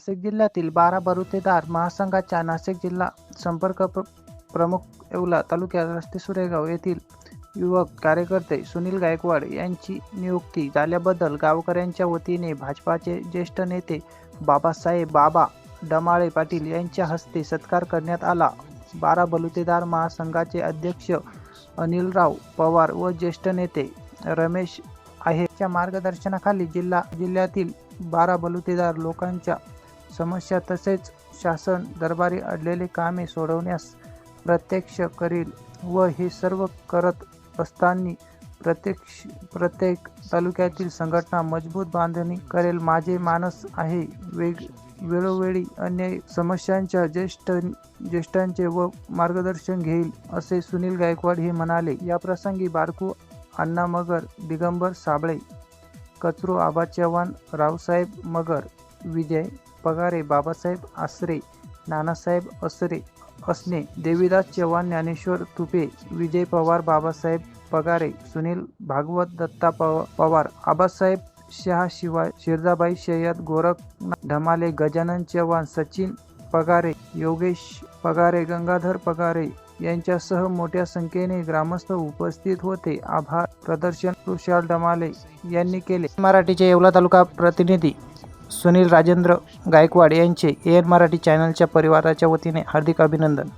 नाशिक जिल्ह्यातील बारा बरुतेदार महासंघाच्या नाशिक जिल्हा संपर्क प्र प्रमुख येवला तालुक्यात रस्ते सुरेगाव येथील युवक कार्यकर्ते सुनील गायकवाड यांची नियुक्ती झाल्याबद्दल गावकऱ्यांच्या वतीने भाजपाचे ज्येष्ठ नेते बाबासाहेब बाबा डमाळे पाटील यांच्या हस्ते सत्कार करण्यात आला. बारा बलुतेदार महासंघाचे अध्यक्ष अनिलराव पवार व ज्येष्ठ नेते रमेश आहेच्या मार्गदर्शनाखाली जिल्हा जिल्ह्यातील बारा बलुतेदार लोकांच्या समस्या तसेच शासन दरबारी अडलेले कामे सोडवण्यास प्रत्यक्ष करील व हे सर्व करत असताना प्रत्यक्ष प्रत्येक तालुक्यातील संघटना मजबूत बांधणी करेल. माझे मानस आहे वेग वेळोवेळी अन्य समस्यांच्या ज्येष्ठ ज्येष्ठांचे व मार्गदर्शन घेईल असे सुनील गायकवाड हे म्हणाले. या प्रसंगी बारकू अण्णा मगर दिगंबर साबळे कचरू आबा चव्हाण रावसाहेब मगर विजय पगारे बाबासाहेब आसरे नानासाहेब असरे असणे देवीदास चव्हाण ज्ञानेश्वर तुपे विजय पवार बाबासाहेब पगारे सुनील भागवत दत्ता पवार आबासाहेब शहा शिवाय शिरजाबाई सय्यद गोरख ढमाले गजानन चव्हाण सचिन पगारे योगेश पगारे गंगाधर पगारे यांच्यासह मोठ्या संख्येने ग्रामस्थ उपस्थित होते. आभार प्रदर्शन तुषार डमाले यांनी केले. मराठीचे येवला तालुका प्रतिनिधी सुनील राजेंद्र गायकवाड यांचे एअर मराठी चॅनलच्या परिवाराच्या वतीने हार्दिक अभिनंदन.